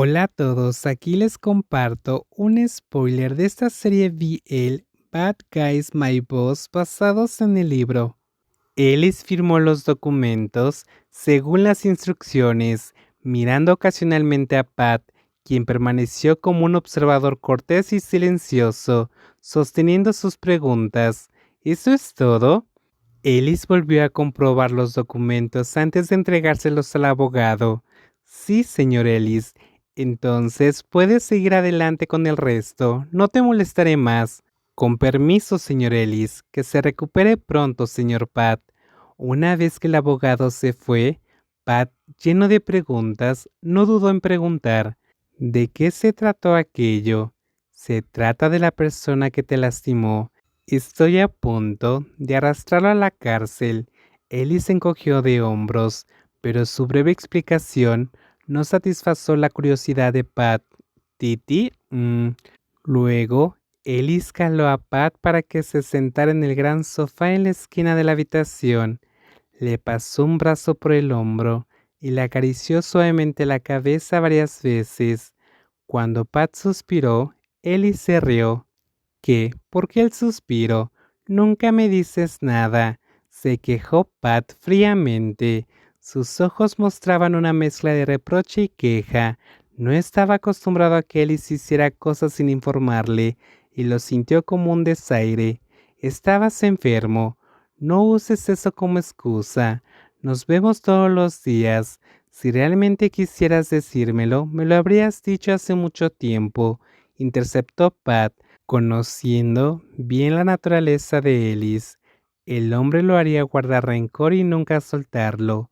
Hola a todos, aquí les comparto un spoiler de esta serie BL Bad Guys My Boss basados en el libro. Ellis firmó los documentos según las instrucciones, mirando ocasionalmente a Pat, quien permaneció como un observador cortés y silencioso, sosteniendo sus preguntas. ¿Eso es todo? Ellis volvió a comprobar los documentos antes de entregárselos al abogado. Sí, señor Ellis. Entonces puedes seguir adelante con el resto. No te molestaré más. Con permiso, señor Ellis. Que se recupere pronto, señor Pat. Una vez que el abogado se fue, Pat, lleno de preguntas, no dudó en preguntar, ¿de qué se trató aquello? Se trata de la persona que te lastimó. Estoy a punto de arrastrarlo a la cárcel. Ellie se encogió de hombros, pero su breve explicación no satisfació la curiosidad de Pat. Titi, mm. luego Ellie escaló a Pat para que se sentara en el gran sofá en la esquina de la habitación. Le pasó un brazo por el hombro y le acarició suavemente la cabeza varias veces. Cuando Pat suspiró, Ellie se rió. ¿Qué? ¿Por qué el suspiro? Nunca me dices nada, se quejó Pat fríamente. Sus ojos mostraban una mezcla de reproche y queja. No estaba acostumbrado a que Ellis hiciera cosas sin informarle, y lo sintió como un desaire. Estabas enfermo. No uses eso como excusa. Nos vemos todos los días. Si realmente quisieras decírmelo, me lo habrías dicho hace mucho tiempo, interceptó Pat, Conociendo bien la naturaleza de Ellis, el hombre lo haría guardar rencor y nunca soltarlo,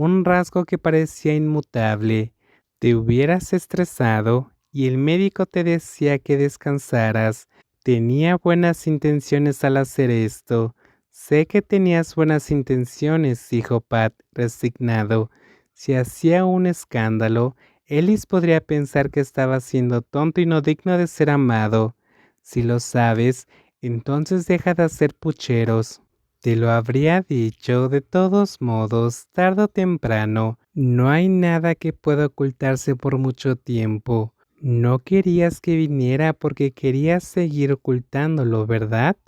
un rasgo que parecía inmutable. Te hubieras estresado y el médico te decía que descansaras. Tenía buenas intenciones al hacer esto. Sé que tenías buenas intenciones, dijo Pat, resignado. Si hacía un escándalo, Ellis podría pensar que estaba siendo tonto y no digno de ser amado. Si lo sabes, entonces deja de hacer pucheros. Te lo habría dicho de todos modos, tarde o temprano. No hay nada que pueda ocultarse por mucho tiempo. No querías que viniera porque querías seguir ocultándolo, ¿verdad?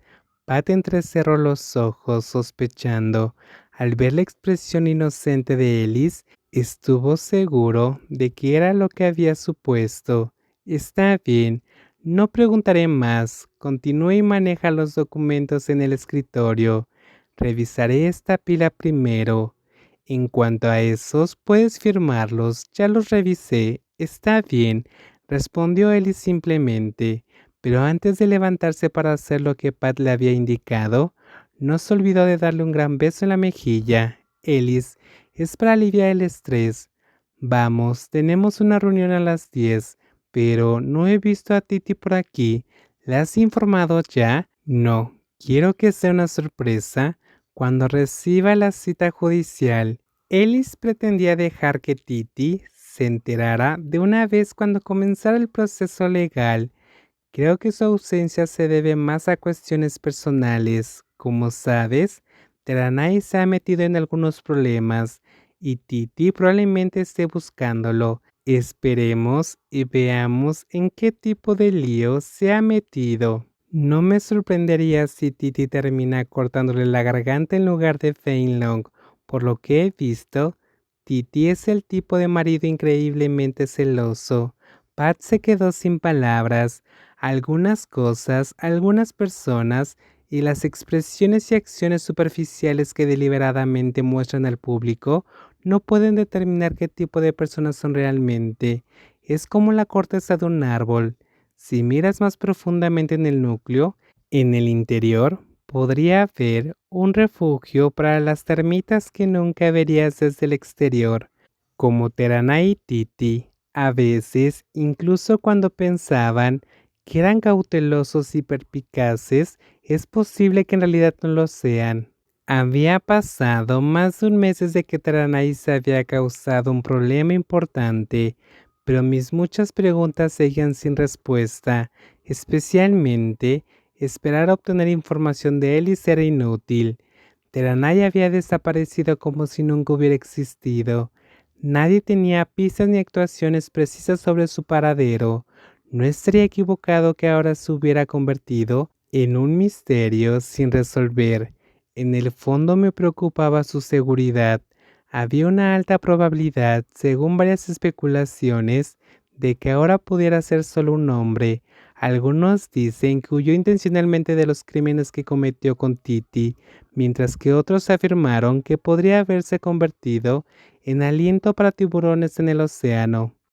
Pat entrecerró los ojos, sospechando. Al ver la expresión inocente de Ellis, estuvo seguro de que era lo que había supuesto. Está bien, no preguntaré más. Continúe y maneja los documentos en el escritorio. Revisaré esta pila primero. En cuanto a esos, puedes firmarlos. Ya los revisé. Está bien, respondió Ellis simplemente. Pero antes de levantarse para hacer lo que Pat le había indicado, no se olvidó de darle un gran beso en la mejilla. Ellis, es para aliviar el estrés. Vamos, tenemos una reunión a las 10 pero no he visto a Titi por aquí. ¿Le has informado ya? No, quiero que sea una sorpresa cuando reciba la cita judicial. Ellis pretendía dejar que Titi se enterara de una vez cuando comenzara el proceso legal. Creo que su ausencia se debe más a cuestiones personales. Como sabes, Teranay se ha metido en algunos problemas y Titi probablemente esté buscándolo. Esperemos y veamos en qué tipo de lío se ha metido. No me sorprendería si Titi termina cortándole la garganta en lugar de Feinlong. Por lo que he visto, Titi es el tipo de marido increíblemente celoso. Pat se quedó sin palabras. Algunas cosas, algunas personas y las expresiones y acciones superficiales que deliberadamente muestran al público no pueden determinar qué tipo de personas son realmente. Es como la corteza de un árbol. Si miras más profundamente en el núcleo, en el interior, podría haber un refugio para las termitas que nunca verías desde el exterior, como Terana y Titi. A veces, incluso cuando pensaban que eran cautelosos y perpicaces, es posible que en realidad no lo sean. Había pasado más de un mes desde que se había causado un problema importante, pero mis muchas preguntas seguían sin respuesta, especialmente esperar obtener información de él y era inútil. Teranay había desaparecido como si nunca hubiera existido. Nadie tenía pistas ni actuaciones precisas sobre su paradero. No estaría equivocado que ahora se hubiera convertido en un misterio sin resolver. En el fondo me preocupaba su seguridad. Había una alta probabilidad, según varias especulaciones, de que ahora pudiera ser solo un hombre. Algunos dicen que huyó intencionalmente de los crímenes que cometió con Titi, mientras que otros afirmaron que podría haberse convertido en aliento para tiburones en el océano.